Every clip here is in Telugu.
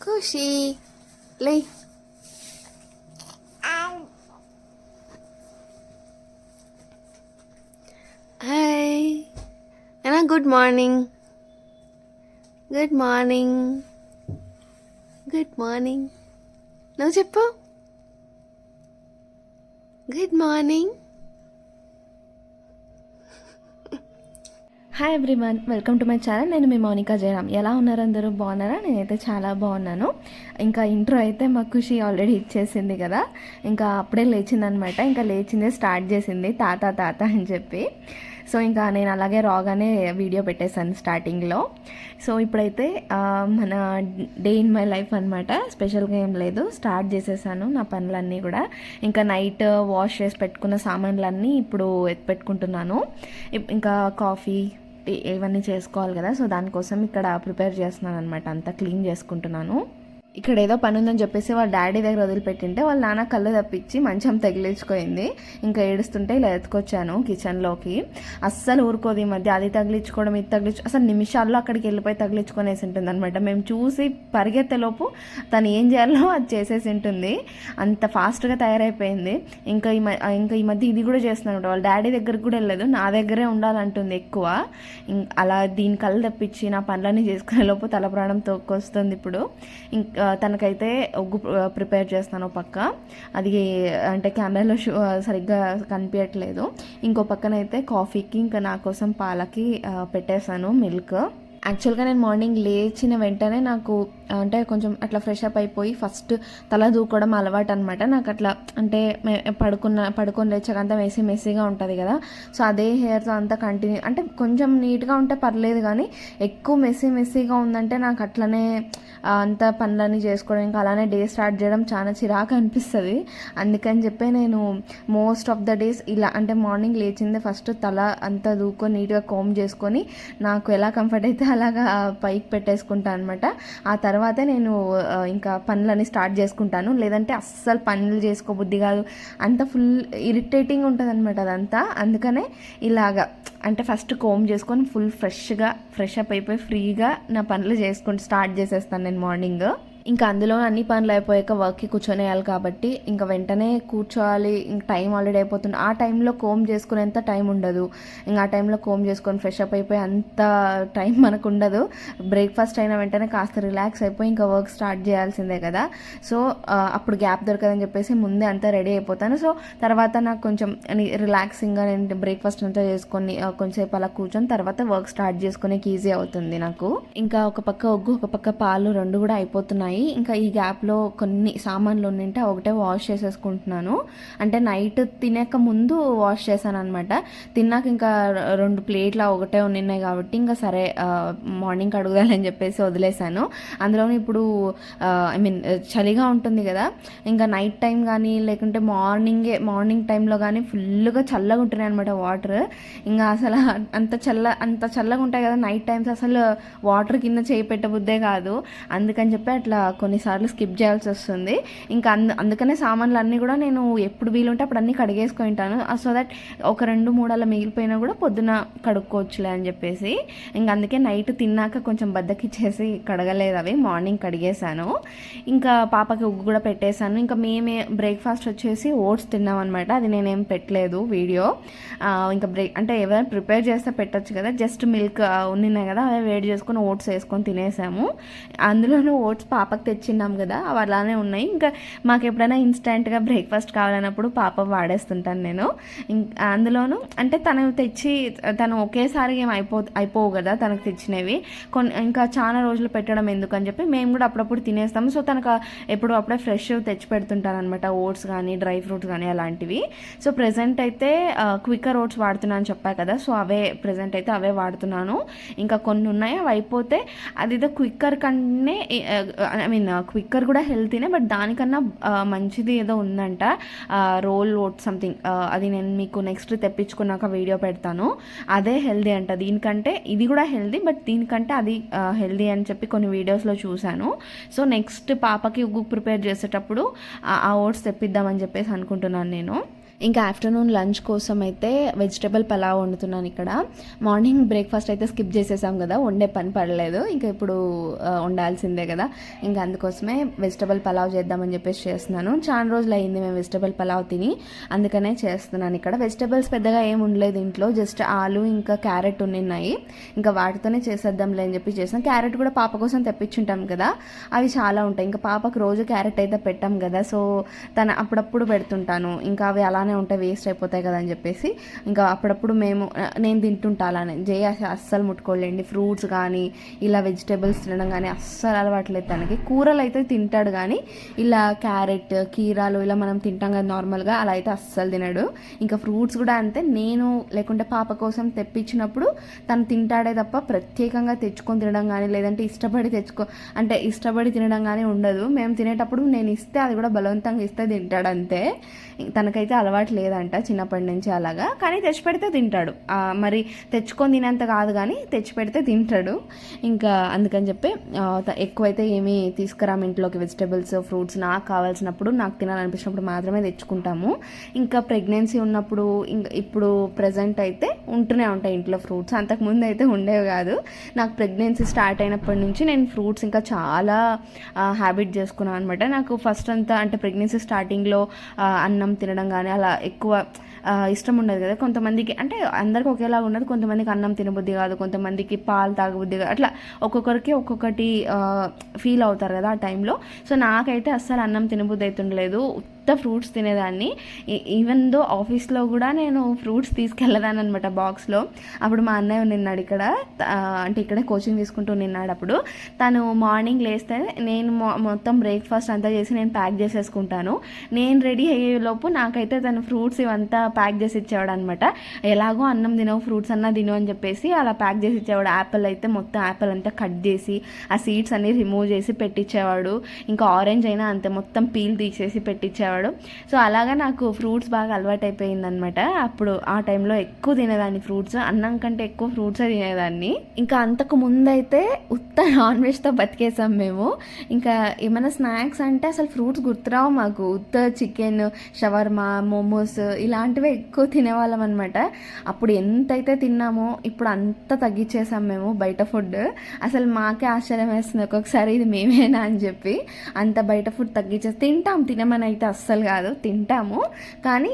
ఖుషి లే హాయ్ నానా good morning good morning good morning నువ్వు చెప్పు good morning hi everyone welcome to my channel నేను మీ మౌనికా జయరామ్. ఎలా ఉన్నారు అందరూ? బాగున్నారా? నేనైతే చాలా బాగున్నాను. ఇంకా ఇంట్రో అయితే మా ఖుషి ఆల్రెడీ ఇచ్చేసింది కదా. ఇంకా అప్పుడే లేచిందనమాట ఇంకా లేచిందే స్టార్ట్ చేసింది. తాత తాత అని చెప్పి. సో ఇంకా నేను అలాగే రాగానే వీడియో పెట్టేశాను స్టార్టింగ్లో సో ఇప్పుడైతే మన డే ఇన్ మై లైఫ్ అనమాట స్పెషల్గా ఏం లేదు. స్టార్ట్ చేసేసాను నా పనులన్నీ కూడా. ఇంకా నైట్ వాష్ చేసి పెట్టుకున్న సామాన్లన్నీ ఇప్పుడు ఎత్తి పెట్టుకుంటున్నాను ఇంకా కాఫీ ఇవన్నీ చేసుకోవాలి కదా సో దానికోసం ఇక్కడ ప్రిపేర్ చేస్తున్నాను అనమాట అంతా క్లీన్ చేసుకుంటున్నాను. ఇక్కడ ఏదో పని ఉందని చెప్పేసి వాళ్ళ డాడీ దగ్గర వదిలిపెట్టింటే వాళ్ళ నాన్న కళ్ళు తప్పించి మంచం తగిలించుకోయింది ఇంకా ఏడుస్తుంటే ఇలా ఎత్తుకొచ్చాను కిచెన్లోకి అస్సలు ఊరుకోదు ఈ మధ్య. అది తగిలించుకోవడం ఇది తగిలించు అసలు నిమిషాల్లో అక్కడికి వెళ్ళిపోయి తగిలించుకునేసి ఉంటుంది అనమాట మేము చూసి పరిగెత్తేలోపు తను ఏం చేయాలో అది చేసేసి ఉంటుంది. అంత ఫాస్ట్గా తయారైపోయింది. ఇంకా ఈ మ ఇంకా ఈ మధ్య ఇది కూడా చేస్తున్నాను వాళ్ళ డాడీ దగ్గరకు కూడా వెళ్ళలేదు. నా దగ్గరే ఉండాలంటుంది ఎక్కువ. ఇం- అలా దీని కళ్ళు తప్పించి నా పనులన్నీ చేసుకునే లోపు తల ప్రాణం తోక్కొస్తుంది ఇప్పుడు. ఇంకా తనకైతే ఒగ్గు ప్రిపేర్ చేస్తాను పక్క. అది అంటే కెమెరాలో షూ సరిగ్గా కనిపించట్లేదు. ఇంకో పక్కనైతే కాఫీకి ఇంకా నా కోసం పాలకి పెట్టేశాను మిల్క్. యాక్చువల్గా నేను మార్నింగ్ లేచిన వెంటనే నాకు అంటే కొంచెం అట్లా ఫ్రెష్ అప్ అయిపోయి ఫస్ట్ తల దూకోవడం అలవాటు అనమాట నాకు అట్లా అంటే పడుకున్న పడుకొని లేచాకంతా మెస్సీ మెస్సీగా ఉంటుంది కదా. సో అదే హెయిర్తో అంతా కంటిన్యూ అంటే కొంచెం నీట్గా ఉంటే పర్లేదు కానీ ఎక్కువ మెస్సీ మెస్సీగా ఉందంటే నాకు అట్లనే అంత పనులన్నీ చేసుకోవడం ఇంకా అలానే డే స్టార్ట్ చేయడం చాలా చిరాకు అనిపిస్తుంది. అందుకని చెప్పి నేను మోస్ట్ ఆఫ్ ద డేస్ ఇలా అంటే మార్నింగ్ లేచిందే ఫస్ట్ తల అంతా దూకొని నీట్గా కోమ్ చేసుకొని నాకు ఎలా కంఫర్ట్ అయితే అలాగా పైకి పెట్టేసుకుంటాను అనమాట ఆ తర్వాతే నేను ఇంకా పనులని స్టార్ట్ చేసుకుంటాను. లేదంటే అస్సలు పనులు చేసుకోబుద్ధి కాదు. అంత ఫుల్ ఇరిటేటింగ్ ఉంటుంది అనమాట అదంతా. అందుకనే ఇలాగా అంటే ఫస్ట్ కోమ్ చేసుకొని ఫుల్ ఫ్రెష్గా ఫ్రెష్ అప్ అయిపోయి ఫ్రీగా నా పనులు చేసుకుంటూ స్టార్ట్ చేసేస్తాను నేను మార్నింగ్. ఇంకా అందులో అన్ని పనులు అయిపోయాక వర్క్కి కూర్చొనేయాలి కాబట్టి ఇంకా వెంటనే కూర్చోవాలి ఇంక టైం ఆల్రెడీ అయిపోతుంది. ఆ టైంలో కోమ్ చేసుకునేంత టైం ఉండదు. ఇంకా ఆ టైంలో కోమ్ చేసుకొని ఫ్రెష్ అప్ అయిపోయి అంత టైం మనకు ఉండదు. బ్రేక్ఫాస్ట్ అయిన వెంటనే కాస్త రిలాక్స్ అయిపోయి ఇంకా వర్క్ స్టార్ట్ చేయాల్సిందే కదా. సో అప్పుడు గ్యాప్ దొరకదని చెప్పేసి ముందే అంతా రెడీ అయిపోతాను. సో తర్వాత నాకు కొంచెం రిలాక్సింగ్గా నేను బ్రేక్ఫాస్ట్ అంతా చేసుకొని కొంచెంసేపు అలా కూర్చొని తర్వాత వర్క్ స్టార్ట్ చేసుకునేకి ఈజీ అవుతుంది నాకు. ఇంకా ఒక పక్క ఒగ్గు ఒక పక్క పాలు రెండు కూడా అయిపోతున్నాయి. ఇంకా ఈ గ్యాప్లో కొన్ని సామాన్లు ఉండింటే ఒకటే వాష్ చేసేసుకుంటున్నాను. అంటే నైట్ తినక ముందు వాష్ చేశాను అనమాట తిన్నాక ఇంకా రెండు ప్లేట్లు ఒకటే ఉన్నాయి కాబట్టి ఇంకా సరే మార్నింగ్ కడుగుదాలని చెప్పేసి వదిలేశాను. అందులోనే ఇప్పుడు ఐ మీన్ చలిగా ఉంటుంది కదా. ఇంకా నైట్ టైం కానీ లేకుంటే మార్నింగే మార్నింగ్ టైంలో కానీ ఫుల్గా చల్లగా ఉంటున్నాయి అనమాట వాటర్. ఇంకా అసలు అంత చల్ల అంత చల్లగా ఉంటాయి కదా నైట్ టైమ్స్ అసలు వాటర్ కింద చేయి పెట్టబుద్దే కాదు. అందుకని చెప్పి అట్లా కొన్నిసార్లు స్కిప్ చేయాల్సి వస్తుంది. ఇంకా అందు అందుకనే సామాన్లు అన్నీ కూడా నేను ఎప్పుడు వీలుంటే అప్పుడు అన్నీ కడిగేసుకుంటాను సో uh, దట్ ఒక రెండు మూడు అలా మిగిలిపోయినా కూడా పొద్దున కడుక్కోవచ్చులే అని చెప్పేసి. ఇంకా అందుకే నైట్ తిన్నాక కొంచెం బద్దకిచ్చేసి కడగలేదు అవి. మార్నింగ్ కడిగేశాను. ఇంకా పాపకి ఉగ్గు కూడా పెట్టేశాను. ఇంకా మేమే బ్రేక్ఫాస్ట్ వచ్చేసి ఓట్స్ తిన్నాం అనమాట అది నేనేం పెట్టలేదు వీడియో. Uh, ఇంకా బ్రేక్ అంటే ఎవరైనా ప్రిపేర్ చేస్తే పెట్టచ్చు కదా. జస్ట్ మిల్క్ uh, ఉన్నాయి కదా. అవే వేడి చేసుకొని ఓట్స్ వేసుకొని తినేసాము. అందులోనూ ఓట్స్ పాప పాపకు తెచ్చిన్నాం కదా అవి అలానే ఉన్నాయి. ఇంకా మాకు ఎప్పుడైనా ఇన్స్టెంట్గా బ్రేక్ఫాస్ట్ కావాలన్నప్పుడు పాప వాడేస్తుంటాను నేను. ఇంకా అందులోనూ అంటే తను తెచ్చి తను ఒకేసారి ఏం అయిపో అయిపోవు కదా తనకు తెచ్చినవి. కొన్ని ఇంకా చాలా రోజులు పెట్టడం ఎందుకు అని చెప్పి మేము కూడా అప్పుడప్పుడు తినేస్తాము. సో తనకు ఎప్పుడు అప్పుడే ఫ్రెష్ తెచ్చి పెడుతుంటాను అనమాట ఓట్స్ కానీ డ్రై ఫ్రూట్స్ కానీ అలాంటివి. సో ప్రజెంట్ అయితే క్విక్కర్ ఓట్స్ వాడుతున్నాను చెప్పాయి చెప్పా కదా సో అవే ప్రజెంట్ అయితే అవే వాడుతున్నాను. ఇంకా కొన్ని ఉన్నాయి అవి అయిపోతే అది క్విక్కర్ కన్నా ఐ మీన్ క్విక్కర్ కూడా హెల్తీనే బట్ దానికన్నా మంచిది ఏదో ఉందంట రోల్ ఓట్ సంథింగ్ అది నేను మీకు నెక్స్ట్ తెప్పించుకున్నాక వీడియో పెడతాను. అదే హెల్దీ అంట. దీనికంటే ఇది కూడా హెల్దీ బట్ దీనికంటే అది హెల్దీ అని చెప్పి కొన్ని వీడియోస్లో చూశాను. సో నెక్స్ట్ పాపకి ఉగ్గు ప్రిపేర్ చేసేటప్పుడు ఆ- ఆ ఓట్స్ తెప్పిద్దామని చెప్పేసి అనుకుంటున్నాను నేను. ఇంకా ఆఫ్టర్నూన్ లంచ్ కోసం అయితే వెజిటేబుల్ పలావ్ వండుతున్నాను ఇక్కడ. మార్నింగ్ బ్రేక్ఫాస్ట్ అయితే స్కిప్ చేసేసాం కదా వండే పని పడలేదు. ఇంకా ఇప్పుడు వండాల్సిందే కదా. ఇంకా అందుకోసమే వెజిటేబుల్ పలావ్ చేద్దామని చెప్పేసి చేస్తున్నాను. చాలా రోజులు అయింది మేము వెజిటేబుల్ పలావ్ తిని అందుకనే చేస్తున్నాను ఇక్కడ. వెజిటేబుల్స్ పెద్దగా ఏం ఉండలేదు ఇంట్లో జస్ట్ ఆలు ఇంకా క్యారెట్ ఉన్నాయి ఇంకా వాటితోనే చేసేద్దాంలే అని చెప్పి చేసాం క్యారెట్ కూడా పాప కోసం తెప్పించుంటాం కదా అవి చాలా ఉంటాయి. ఇంకా పాపకు రోజు క్యారెట్ అయితే పెట్టాం కదా సో తన అప్పుడప్పుడు పెడుతుంటాను. ఇంకా అవి అలానే ఉంటే వేస్ట్ అయిపోతాయి కదా అని చెప్పేసి ఇంకా అప్పుడప్పుడు మేము నేను తింటుంటా అలానే. జయ అస్సలు ముట్టుకోలేండి. ఫ్రూట్స్ కానీ ఇలా వెజిటేబుల్స్ తినడం కానీ అస్సలు అలవాట్లేదు తనకి. కూరలు అయితే తింటాడు కానీ ఇలా క్యారెట్ కీరాలు ఇలా మనం తింటాం కదా నార్మల్గా అలా అయితే అస్సలు తినడు. ఇంకా ఫ్రూట్స్ కూడా అంతే. నేను లేకుంటే పాప కోసం తెప్పించినప్పుడు తను తింటాడే తప్ప ప్రత్యేకంగా తెచ్చుకొని తినడం కానీ లేదంటే ఇష్టపడి తెచ్చుకో అంటే ఇష్టపడి తినడం కానీ ఉండదు. మేము తినేటప్పుడు నేను ఇస్తే అది కూడా బలవంతంగా ఇస్తే తింటాడు అంతే. తనకైతే అలవాటు లేదంట చిన్నప్పటి నుంచి అలాగా. కానీ తెచ్చి పెడితే తింటాడు మరి తెచ్చుకొని తినేంత కాదు కానీ తెచ్చి పెడితే తింటాడు. ఇంకా అందుకని చెప్పి ఎక్కువైతే ఏమీ తీసుకురాము ఇంట్లోకి వెజిటేబుల్స్ ఫ్రూట్స్ నాకు కావాల్సినప్పుడు నాకు తినాలనిపించినప్పుడు మాత్రమే తెచ్చుకుంటాము. ఇంకా ప్రెగ్నెన్సీ ఉన్నప్పుడు ఇంకా ఇప్పుడు ప్రజెంట్ అయితే ఉంటూనే ఉంటాయి ఇంట్లో ఫ్రూట్స్. అంతకుముందు అయితే ఉండేవి కాదు. నాకు ప్రెగ్నెన్సీ స్టార్ట్ అయినప్పటి నుంచి నేను ఫ్రూట్స్ ఇంకా చాలా హ్యాబిట్ చేసుకున్నాను అనమాట నాకు ఫస్ట్ అంతా అంటే ప్రెగ్నెన్సీ స్టార్టింగ్లో అన్నం తినడం కానీ అలా ఎక్కువ ఇష్టం ఉండదు కదా. కొంతమందికి అంటే అందరికీ ఒకేలా ఉండదు. కొంతమందికి అన్నం తినబుద్ధి కాదు. కొంతమందికి పాలు తాగబుద్ధి కాదు. అట్లా ఒక్కొక్కరికి ఒక్కొక్కటి ఫీల్ అవుతారు కదా ఆ టైంలో సో నాకైతే అస్సలు అన్నం తినబుద్ధి అవుతుండలేదు ఫ్రూట్స్ తినేదాన్ని. ఈవెన్ దో ఆఫీస్లో కూడా నేను ఫ్రూట్స్ తీసుకెళ్ళదాన్ని అనమాట బాక్స్లో. అప్పుడు మా అన్నయ్య నిన్నాడు ఇక్కడ. అంటే ఇక్కడే కోచింగ్ తీసుకుంటూ నిన్నాడు అప్పుడు. తను మార్నింగ్ లేస్తే నేను మొ- మొత్తం బ్రేక్ఫాస్ట్ అంతా చేసి నేను ప్యాక్ చేసేసుకుంటాను. నేను రెడీ అయ్యేలోపు నాకైతే తను ఫ్రూట్స్ ఇవంతా ప్యాక్ చేసి ఇచ్చేవాడు అనమాట ఎలాగో అన్నం తినవు ఫ్రూట్స్ అన్నా తినవు అని చెప్పేసి అలా ప్యాక్ చేసి ఇచ్చేవాడు. యాపిల్ అయితే మొత్తం యాపిల్ అంతా కట్ చేసి ఆ సీడ్స్ అన్ని రిమూవ్ చేసి పెట్టించేవాడు ఇంకా ఆరెంజ్ అయినా అంతే మొత్తం పీల్ తీసేసి పెట్టించేవాడు సో అలాగా నాకు ఫ్రూట్స్ బాగా అలవాటు అయిపోయిందనమాట అప్పుడు ఆ టైంలో ఎక్కువ తినేదాన్ని ఫ్రూట్స్ అన్నం కంటే ఎక్కువ ఫ్రూట్సే తినేదాన్ని. ఇంకా అంతకు ముందైతే ఉత్త నాన్ వెజ్తో బతికేసాం మేము. ఇంకా ఏమైనా స్నాక్స్ అంటే అసలు ఫ్రూట్స్ గుర్తురావు మాకు. ఉత్త చికెన్ షవర్మా మోమోస్ ఇలాంటివే ఎక్కువ తినేవాళ్ళం అనమాట అప్పుడు ఎంతైతే తిన్నామో ఇప్పుడు అంత తగ్గించేసాం మేము బయట ఫుడ్. అసలు మాకే ఆశ్చర్యం వేస్తుంది ఒక్కొక్కసారి ఇది మేమేనా అని చెప్పి. అంత బయట ఫుడ్ తగ్గించేసి తింటాం తినమని అయితే అస్సలు కాదు తింటాము. కానీ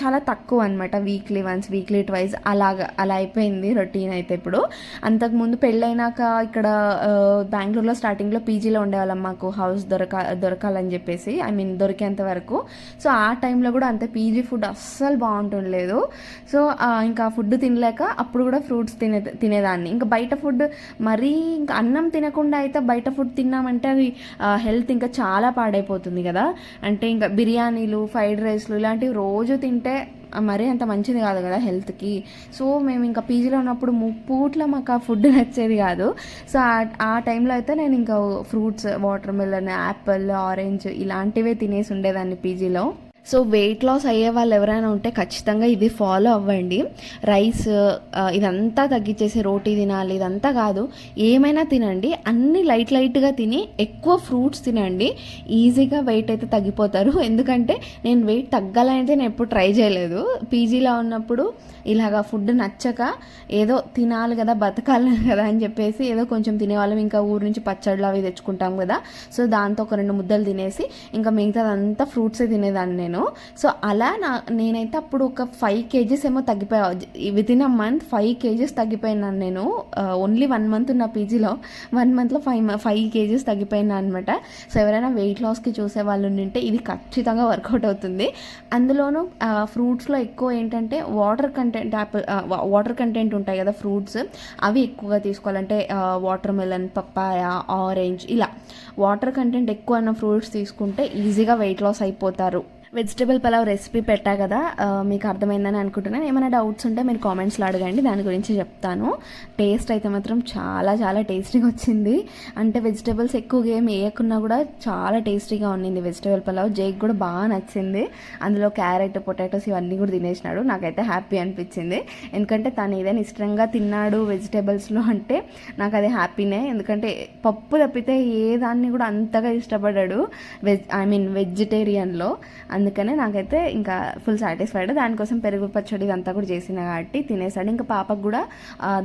చాలా తక్కువ అనమాట వీక్లీ వన్స్ వీక్లీ ట్వైస్ అలాగా అలా అయిపోయింది రొటీన్ అయితే ఇప్పుడు. అంతకుముందు పెళ్ళైనాక ఇక్కడ బెంగళూరులో స్టార్టింగ్లో పీజీలో ఉండేవాళ్ళం మాకు హౌస్ దొరక దొరకాలని చెప్పేసి ఐ మీన్ దొరికేంత వరకు. సో ఆ టైంలో కూడా అంతే పీజీ ఫుడ్ అస్సలు బాగుంటుండలేదు. సో ఇంకా ఫుడ్ తినలేక అప్పుడు కూడా ఫ్రూట్స్ తినే తినేదాన్ని. ఇంకా బయట ఫుడ్ మరీ ఇంకా అన్నం తినకుండా అయితే బయట ఫుడ్ తిన్నామంటే అది హెల్త్ ఇంకా చాలా పాడైపోతుంది కదా. అంటే ఇంకా బిర్యానీలు ఫ్రైడ్ రైస్లు ఇలాంటివి రోజు తింటే ఉంటే మరీ అంత మంచిది కాదు కదా హెల్త్కి. సో మేము ఇంకా పీజీలో ఉన్నప్పుడు ముప్పూట్ల మాకు ఆ ఫుడ్ నచ్చేది కాదు. సో ఆ- ఆ టైంలో అయితే నేను ఇంకా fruits water melon apple orange ఇలాంటివే తినేసి ఉండేదాన్ని పీజీలో. సో వెయిట్ లాస్ అయ్యే వాళ్ళు ఎవరైనా ఉంటే ఖచ్చితంగా ఇది ఫాలో అవ్వండి. రైస్ ఇదంతా తగ్గించేసి రోటీ తినాలి ఇదంతా కాదు. ఏమైనా తినండి. అన్ని లైట్ లైట్గా తిని ఎక్కువ ఫ్రూట్స్ తినండి. ఈజీగా వెయిట్ అయితే తగ్గిపోతారు. ఎందుకంటే నేను వెయిట్ తగ్గాలనైతే నేను ఎప్పుడు ట్రై చేయలేదు. పీజీలో ఉన్నప్పుడు ఇలాగా ఫుడ్ నచ్చక ఏదో తినాలి కదా బతకాలి కదా అని చెప్పేసి ఏదో కొంచెం తినేవాళ్ళం. ఇంకా ఊరు నుంచి పచ్చళ్ళు అవి తెచ్చుకుంటాం కదా. సో దాంతో ఒక రెండు ముద్దలు తినేసి ఇంకా మిగతాదంతా ఫ్రూట్సే తినేదాన్ని నేను. సో అలా నా నేనైతే అప్పుడు ఒక ఫైవ్ కేజీస్ ఏమో తగ్గిపోయా. Within a month five kgs తగ్గిపోయినాను నేను. ఓన్లీ వన్ మంత్ ఉన్న పీజీలో వన్ మంత్లో ఫైవ్ ఫైవ్ కేజీస్ తగ్గిపోయినా అనమాట సో ఎవరైనా వెయిట్ లాస్కి చూసే వాళ్ళు ఉంటే ఇది ఖచ్చితంగా వర్కౌట్ అవుతుంది. అందులోనూ ఫ్రూట్స్లో ఎక్కువ ఏంటంటే water content apple water content ఉంటాయి కదా ఫ్రూట్స్ అవి ఎక్కువగా తీసుకోవాలంటే వాటర్ మెలన్ పప్పాయ ఆరెంజ్ ఇలా. వాటర్ కంటెంట్ ఎక్కువ ఉన్న ఫ్రూట్స్ తీసుకుంటే ఈజీగా వెయిట్ లాస్ అయిపోతారు. వెజిటేబుల్ పలావ్ రెసిపీ పెట్టా కదా మీకు అర్థమైందని అనుకుంటున్నాను. ఏమైనా డౌట్స్ ఉంటే మీరు కామెంట్స్లో అడగండి దాని గురించి చెప్తాను. టేస్ట్ అయితే మాత్రం చాలా చాలా టేస్టీగా వచ్చింది. అంటే వెజిటేబుల్స్ ఎక్కువగా ఏం వేయకున్నా కూడా చాలా టేస్టీగా ఉండింది వెజిటేబుల్ పలావ్ జేక్ కూడా బాగా నచ్చింది. అందులో క్యారెట్ పొటాటోస్ ఇవన్నీ కూడా తినేసినాడు. నాకైతే హ్యాపీ అనిపించింది. ఎందుకంటే తను ఏదైనా ఇష్టంగా తిన్నాడు వెజిటేబుల్స్లో అంటే నాకు అది హ్యాపీనే ఎందుకంటే పప్పు తప్పితే ఏ దాన్ని కూడా అంతగా ఇష్టపడాడు. వెజ్ ఐ మీన్ వెజిటేరియన్లో అందుకనే నాకైతే ఇంకా ఫుల్ సాటిస్ఫైడ్ దానికోసం పెరుగు పచ్చడి ఇదంతా కూడా చేసిన కాబట్టి తినేసాడు ఇంకా పాపకు కూడా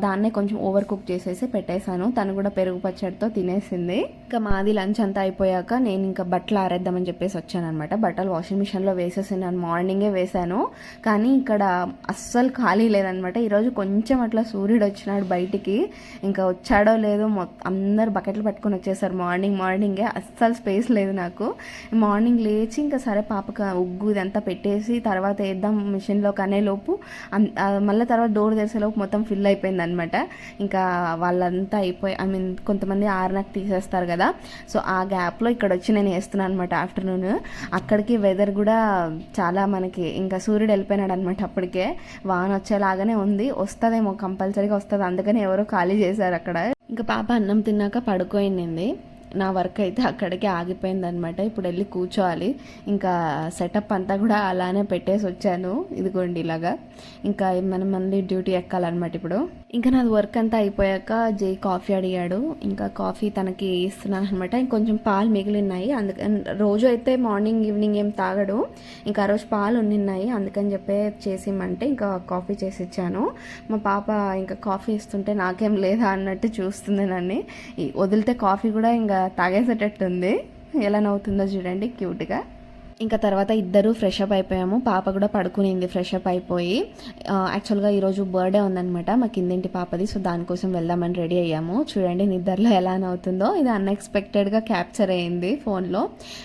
దాన్నే కొంచెం ఓవర్ కుక్ చేసేసి పెట్టేశాను. తను కూడా పెరుగు పచ్చడితో తినేసింది. ఇంకా మాది లంచ్ అంతా అయిపోయాక నేను ఇంకా బట్టలు ఆరేద్దామని చెప్పేసి వచ్చాను అనమాట బట్టలు వాషింగ్ మిషన్లో వేసేసాను మార్నింగే వేశాను. కానీ ఇక్కడ అస్సలు ఖాళీ లేదనమాట ఈరోజు కొంచెం అట్లా సూర్యుడు వచ్చినాడు బయటికి. ఇంకా వచ్చాడో లేదో మొత్తం అందరు బకెట్లు పట్టుకొని వచ్చేసారు. మార్నింగ్ మార్నింగే అస్సలు స్పేస్ లేదు నాకు. మార్నింగ్ లేచి ఇంకా సరే పాపకు ఉగ్గు ఇదంతా పెట్టేసి తర్వాత వేద్దాం మిషన్లో కనే లోపు. మళ్ళీ తర్వాత డోర్ తెరిసేలోపు మొత్తం ఫిల్ అయిపోయింది అనమాట ఇంకా వాళ్ళంతా అయిపోయి ఐ మీన్ కొంతమంది ఆరునకు తీసేస్తారు కదా. సో ఆ గ్యాప్లో ఇక్కడ వచ్చి నేను వేస్తున్నాను అనమాట ఆఫ్టర్నూన్. అక్కడికి వెదర్ కూడా చాలా మనకి ఇంకా సూర్యుడు వెళ్ళిపోయినాడు అనమాట అప్పటికే. వాన వచ్చేలాగానే ఉంది. వస్తుందేమో కంపల్సరీగా వస్తుంది. అందుకని ఎవరో ఖాళీ చేశారు అక్కడ. ఇంకా పాప అన్నం తిన్నాక పడుకోయింది నా వర్క్ అయితే అక్కడికి ఆగిపోయిందనమాట ఇప్పుడు వెళ్ళి కూర్చోవాలి. ఇంకా సెటప్ అంతా కూడా అలానే పెట్టేసి వచ్చాను. ఇదిగోండి ఇలాగా. ఇంకా మనం మళ్ళీ డ్యూటీ ఎక్కాలన్నమాట ఇప్పుడు. ఇంకా నాది వర్క్ అంతా అయిపోయాక జై కాఫీ అడిగాడు. ఇంకా కాఫీ తనకి ఇస్తున్నాను అనమాట ఇంకొంచెం పాలు మిగిలినాయి అందుకని రోజు అయితే మార్నింగ్ ఈవినింగ్ ఏం తాగడు. ఇంకా ఆ రోజు పాలు ఉన్నాయి అందుకని చెప్పే చేసిమంటే ఇంకా కాఫీ చేసి ఇచ్చాను. మా పాప ఇంకా కాఫీ ఇస్తుంటే నాకేం లేదా అన్నట్టు చూస్తుంది నన్ను. వదిలితే కాఫీ కూడా ఇంకా తాగేసేటట్టుంది. ఎలా నవ్వుతుందో చూడండి క్యూట్గా ఇంకా తర్వాత ఇద్దరు ఫ్రెష్ అప్ అయిపోయాము. పాప కూడా పడుకునింది ఫ్రెష్ అప్ అయిపోయి. యాక్చువల్గా ఈరోజు బర్త్డే ఉందనమాట మా కిందింటి పాపది. సో దానికోసం వెళ్దామని రెడీ అయ్యాము. చూడండి నిద్రలో ఎలా అవుతుందో ఇది అన్ఎక్స్పెక్టెడ్గా క్యాప్చర్ అయ్యింది ఫోన్లో.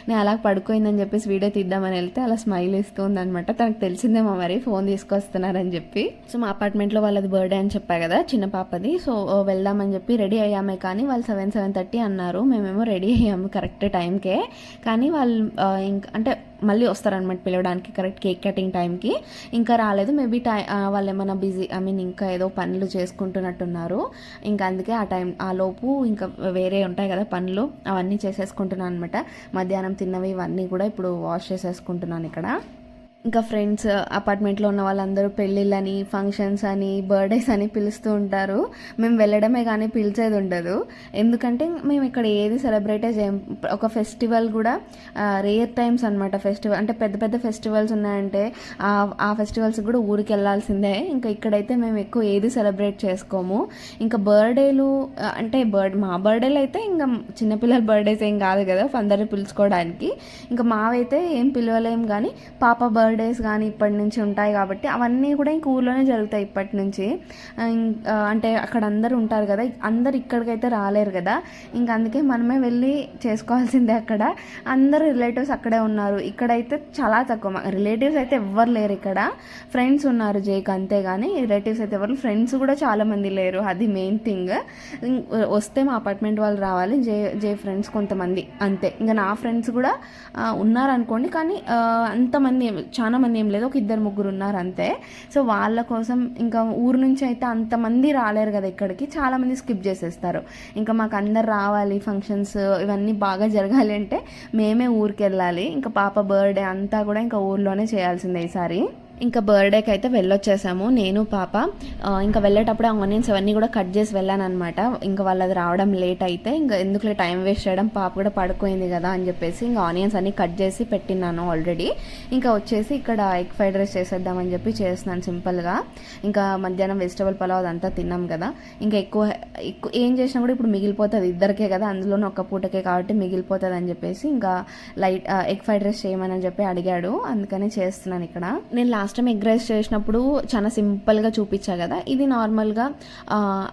నేను అలా పడుకోయిందని చెప్పేసి వీడియో తీద్దామని వెళ్తే అలా స్మైల్ ఇస్తుంది అనమాట తనకు తెలిసిందేమో మరి ఫోన్ తీసుకొస్తున్నారని చెప్పి. సో మా అపార్ట్మెంట్లో వాళ్ళది బర్త్డే అని చెప్పా కదా చిన్న పాపది. సో వెళ్దామని చెప్పి రెడీ అయ్యామే కానీ వాళ్ళు సెవెన్ సెవెన్ థర్టీ అన్నారు. మేమేమో రెడీ అయ్యాము కరెక్ట్ టైంకే కానీ వాళ్ళు ఇంకా అంటే మళ్ళీ వస్తారనమాట పిలవడానికి కరెక్ట్ కేక్ కటింగ్ టైంకి ఇంకా రాలేదు మేబీ టై వాళ్ళు ఏమైనా బిజీ ఐ మీన్ ఇంకా ఏదో పనులు చేసుకుంటున్నట్టున్నారు. ఇంకా అందుకే ఆ టైం ఆ లోపు ఇంకా వేరే ఉంటాయి కదా పనులు అవన్నీ చేసేసుకుంటున్నాను అనమాట మధ్యాహ్నం తిన్నవి ఇవన్నీ కూడా ఇప్పుడు వాష్ చేసేసుకుంటున్నాను ఇక్కడ. ఇంకా ఫ్రెండ్స్ అపార్ట్మెంట్లో ఉన్న వాళ్ళందరూ పెళ్ళిళ్ళని ఫంక్షన్స్ అని బర్త్డేస్ అని పిలుస్తూ ఉంటారు. మేము వెళ్ళడమే కానీ పిలిచేది ఉండదు. ఎందుకంటే మేము ఇక్కడ ఏది సెలబ్రేటే చేయం ఒక ఫెస్టివల్ కూడా రేర్ టైమ్స్ అనమాట ఫెస్టివల్. అంటే పెద్ద పెద్ద ఫెస్టివల్స్ ఉన్నాయంటే ఆ- ఫెస్టివల్స్ కూడా ఊరికి వెళ్ళాల్సిందే. ఇంకా ఇక్కడైతే మేము ఎక్కువ ఏది సెలబ్రేట్ చేసుకోము. ఇంకా బర్త్డేలు అంటే బర్డ్ మా బర్త్డేలు అయితే ఇంకా చిన్నపిల్లల బర్త్డేస్ ఏం కాదు కదా అందరిని పిలుచుకోవడానికి. ఇంకా మావైతే ఏం పిలవలేం కానీ పాప బర్త్డేస్ కానీ ఇప్పటి నుంచి ఉంటాయి కాబట్టి అవన్నీ కూడా ఇంక ఊర్లోనే జరుగుతాయి ఇప్పటి నుంచి. అంటే అక్కడ అందరు ఉంటారు కదా అందరు ఇక్కడికైతే రాలేరు కదా. ఇంక అందుకే మనమే వెళ్ళి చేసుకోవాల్సిందే అక్కడ. అందరు రిలేటివ్స్ అక్కడే ఉన్నారు. ఇక్కడైతే చాలా తక్కువ. రిలేటివ్స్ అయితే ఎవ్వరు లేరు ఇక్కడ. ఫ్రెండ్స్ ఉన్నారు జేక్ అంతే కానీ రిలేటివ్స్ అయితే ఎవరు ఫ్రెండ్స్ కూడా చాలా మంది లేరు. అది మెయిన్ థింగ్. వస్తే మా అపార్ట్మెంట్ వాళ్ళు రావాలి జే జే ఫ్రెండ్స్ కొంతమంది అంతే. ఇంకా నా ఫ్రెండ్స్ కూడా ఉన్నారనుకోండి కానీ అంతమంది చాలా మంది ఏం లేదు ఒక ఇద్దరు ముగ్గురు ఉన్నారు అంతే. సో వాళ్ళ కోసం ఇంకా ఊరు నుంచి అయితే అంతమంది రాలేరు కదా ఇక్కడికి చాలామంది స్కిప్ చేసేస్తారు. ఇంకా మాకు అందరు రావాలి ఫంక్షన్స్ ఇవన్నీ బాగా జరగాలి అంటే మేమే ఊరికి వెళ్ళాలి ఇంకా పాప బర్త్డే అంతా కూడా ఇంకా ఊర్లోనే చేయాల్సిందే ఈసారి. ఇంకా బర్త్డేకి అయితే వెళ్ళొచ్చేసాము. నేను పాప. ఇంకా వెళ్ళేటప్పుడు ఆనియన్స్ అవన్నీ కూడా కట్ చేసి వెళ్ళాను అనమాట ఇంకా వాళ్ళది రావడం లేట్ అయితే ఇంకా ఎందుకులే టైం వేస్ట్ చేయడం పాప కూడా పడుకోయింది కదా అని చెప్పేసి ఇంకా ఆనియన్స్ అన్ని కట్ చేసి పెట్టినాను ఆల్రెడీ. ఇంకా వచ్చేసి ఇక్కడ ఎగ్ ఫ్రైడ్ రైస్ చేసేద్దామని చెప్పి చేస్తున్నాను సింపుల్గా. ఇంకా మధ్యాహ్నం వెజిటబుల్ పలావ్ అదంతా తిన్నాం కదా. ఇంకా ఎక్కువ ఎక్కువ ఏం చేసినా కూడా ఇప్పుడు మిగిలిపోతుంది. ఇద్దరికే కదా అందులోనే ఒక్క పూటకే కాబట్టి మిగిలిపోతుంది అని చెప్పేసి ఇంకా లైట్ ఎగ్ ఫ్రైడ్ రైస్ చేయమని చెప్పి అడిగాడు. అందుకనే చేస్తున్నాను ఇక్కడ. నేను లాస్ట్ టైం ఎగ్ రైస్ చేసినప్పుడు చాలా సింపుల్గా చూపించా కదా. ఇది నార్మల్గా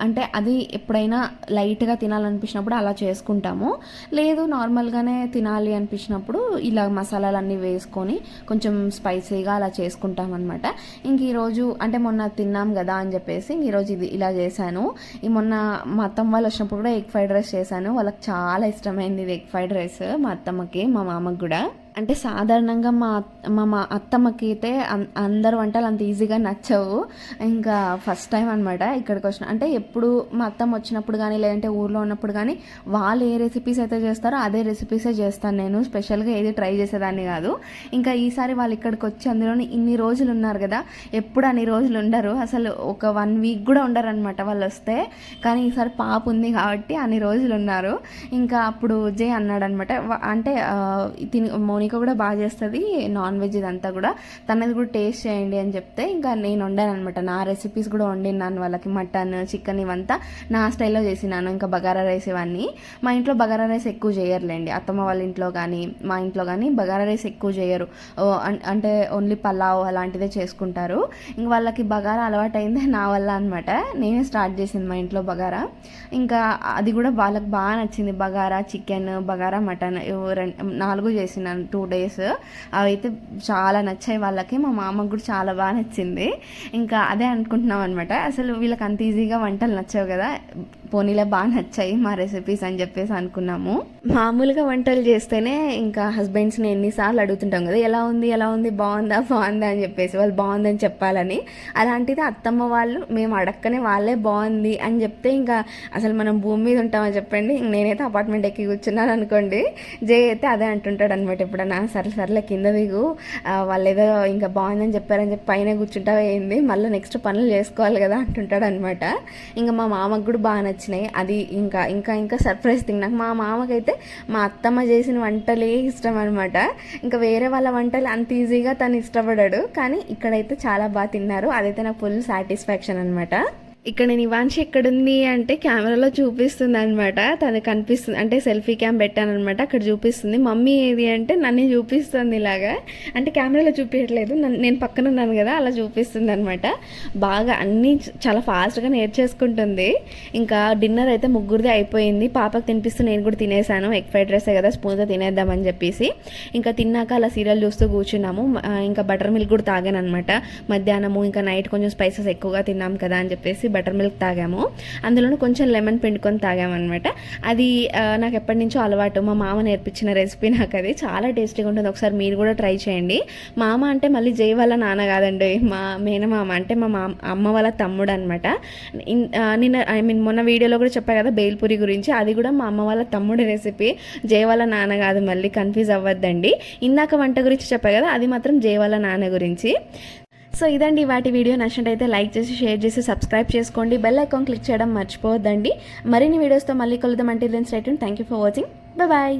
అంటే అది ఎప్పుడైనా లైట్గా తినాలనిపించినప్పుడు అలా చేసుకుంటాము. లేదు నార్మల్గానే తినాలి అనిపించినప్పుడు ఇలా మసాలాలన్నీ వేసుకొని కొంచెం స్పైసీగా అలా చేసుకుంటాం అనమాట ఇంక ఈరోజు అంటే మొన్న తిన్నాం కదా అని చెప్పేసి ఇంక ఈరోజు ఇది ఇలా చేశాను. ఈ మొన్న మా అత్తమ్మ వాళ్ళు వచ్చినప్పుడు కూడా ఎగ్ ఫ్రైడ్ రైస్ చేశాను. వాళ్ళకి చాలా ఇష్టమైంది ఇది ఎగ్ ఫ్రైడ్ రైస్ మా అత్తమ్మకి మా మామకి కూడా. అంటే సాధారణంగా మా మా మా అత్తమ్మకి అయితే అందరు వంటలు అంత ఈజీగా నచ్చవు. ఇంకా ఫస్ట్ టైం అనమాట ఇక్కడికి వచ్చిన అంటే ఎప్పుడు మా అత్తమ్మ వచ్చినప్పుడు కానీ లేదంటే ఊర్లో ఉన్నప్పుడు కానీ వాళ్ళు ఏ రెసిపీస్ అయితే చేస్తారో అదే రెసిపీసే చేస్తాను నేను. స్పెషల్గా ఏది ట్రై చేసేదాన్ని కాదు. ఇంకా ఈసారి వాళ్ళు ఇక్కడికి వచ్చి అందులోని ఇన్ని రోజులు ఉన్నారు కదా ఎప్పుడు అన్ని రోజులు ఉండరు. అసలు ఒక వన్ వీక్ కూడా ఉండరు అనమాట వాళ్ళు వస్తే. కానీ ఈసారి పాప ఉంది కాబట్టి అన్ని రోజులు ఉన్నారు. ఇంకా అప్పుడు జే అన్నాడనమాట అంటే తిని తిని మౌనిక కూడా బాగా చేస్తుంది నాన్ వెజ్ ఇదంతా కూడా. తనది కూడా టేస్ట్ చేయండి అని చెప్తే ఇంకా నేను వండాను అనమాట నా రెసిపీస్ కూడా వండినాను వాళ్ళకి మటన్ చికెన్ ఇవంతా. నా స్టైల్లో చేసినాను ఇంకా బగారా రైస్ ఇవన్నీ. మా ఇంట్లో బగారా రైస్ ఎక్కువ చేయరులేండి. అత్తమ్మ వాళ్ళ ఇంట్లో కానీ మా ఇంట్లో కానీ బగారా రైస్ ఎక్కువ చేయరు. ఓ, అన్- అంటే ఓన్లీ పలావ్ అలాంటిదే చేసుకుంటారు. ఇంక వాళ్ళకి బగారా అలవాటైందే నా వల్ల అనమాట నేనే స్టార్ట్ చేసింది మా ఇంట్లో బగారా. ఇంకా అది కూడా వాళ్ళకి బాగా నచ్చింది. బగారా చికెన్ బగారా మటన్ నాలుగు చేసినాను. Two days. అవి అయితే చాలా నచ్చాయి వాళ్ళకి. మా మామకు కూడా చాలా బాగా నచ్చింది. ఇంకా అదే అనుకుంటున్నాం అనమాట అసలు వీళ్ళకి అంత ఈజీగా వంటలు నచ్చావు కదా. పోనీలే బాగా నచ్చాయి మా రెసిపీస్ అని చెప్పేసి అనుకున్నాము. మామూలుగా వంటలు చేస్తేనే ఇంకా హస్బెండ్స్ని ఎన్నిసార్లు అడుగుతుంటాం కదా ఎలా ఉంది ఎలా ఉంది బాగుందా బాగుందా? అని చెప్పేసి వాళ్ళు బాగుందని చెప్పాలని. అలాంటిది అత్తమ్మ వాళ్ళు మేము అడక్కనే వాళ్ళే బాగుంది అని చెప్తే ఇంకా అసలు మనం భూమి మీద ఉంటామని చెప్పండి. నేనైతే అపార్ట్మెంట్ ఎక్కి కూర్చున్నాను అనుకోండి. జే అయితే అదే అంటుంటాడు అనమాట ఎప్పుడన్నా సరే సర్లే కింద దిగు. వాళ్ళు ఏదో ఇంకా బాగుందని చెప్పారని చెప్పి పైన కూర్చుంటావా ఏంది? మళ్ళీ నెక్స్ట్ పనులు చేసుకోవాలి కదా అంటుంటాడు అనమాట ఇంకా మా మామకు కూడా బాగా నచ్చినాయి అది ఇంకా ఇంకా ఇంకా సర్ప్రైజ్ థింగ్ నాకు మా మామకైతే మా అత్తమ్మ చేసిన వంటలే ఇష్టం అనమాట ఇంకా వేరే వాళ్ళ వంటలు అంత ఈజీగా తను ఇష్టపడాడు. కానీ ఇక్కడైతే చాలా బాగా తిన్నారు. అదైతే నాకు ఫుల్ సాటిస్ఫాక్షన్ అనమాట ఇక్కడ నేను ఇవాన్షి ఎక్కడుంది అంటే కెమెరాలో చూపిస్తుంది అనమాట తనకు కనిపిస్తుంది అంటే సెల్ఫీ క్యామ్ పెట్టాను అనమాట అక్కడ చూపిస్తుంది. మమ్మీ ఏది అంటే నన్ను చూపిస్తుంది ఇలాగా. అంటే కెమెరాలో చూపించట్లేదు నేను పక్కన ఉన్నాను కదా అలా చూపిస్తుంది అనమాట బాగా అన్నీ చాలా ఫాస్ట్గా నేర్చేసుకుంటుంది. ఇంకా డిన్నర్ అయితే ముగ్గురిది అయిపోయింది. పాపకు తినిపిస్తూ నేను కూడా తినేసాను. ఎగ్ ఫ్రైడ్ రైసే కదా స్పూన్తో తినేద్దామని చెప్పేసి. ఇంకా తిన్నాక అలా సీరియల్ చూస్తూ కూర్చున్నాము. ఇంకా బటర్ మిల్క్ కూడా తాగాను అనమాట మధ్యాహ్నము ఇంకా నైట్ కొంచెం స్పైసెస్ ఎక్కువగా తిన్నాం కదా అని చెప్పేసి బటర్ మిల్క్ తాగాము. అందులోనూ కొంచెం లెమన్ పిండుకొని తాగామన్నమాట. అది నాకు ఎప్పటి నుంచో అలవాటు. మా మామ నేర్పించిన రెసిపీ నాకు అది. చాలా టేస్టీగా ఉంటుంది. ఒకసారి మీరు కూడా ట్రై చేయండి. మామ అంటే మళ్ళీ జై వాళ్ళ నాన్న కాదండి. మా మేనమామ అంటే మా మామ అమ్మ వాళ్ళ తమ్ముడు అనమాట నిన్న ఐ మీన్ మొన్న వీడియోలో కూడా చెప్పా కదా బేల్పూరి గురించి. అది కూడా మా అమ్మ వాళ్ళ తమ్ముడి రెసిపీ. జై వాళ్ళ నాన్న కాదు మళ్ళీ కన్ఫ్యూజ్ అవ్వద్దండి. ఇందాక వంట గురించి చెప్పా కదా అది మాత్రం జై వాళ్ళ నాన్న గురించి. సో ఇదండి వాటి వీడియో. నచ్చినట్టయితే లైక్ చేసి షేర్ చేసి సబ్స్క్రైబ్ చేసుకోండి. బెల్ ఐకాన్ క్లిక్ చేయడం మర్చిపోవద్దండి. మరిన్ని వీడియోస్తో మళ్ళీ కలుద్దాం. అంటే then state thank you for watching bye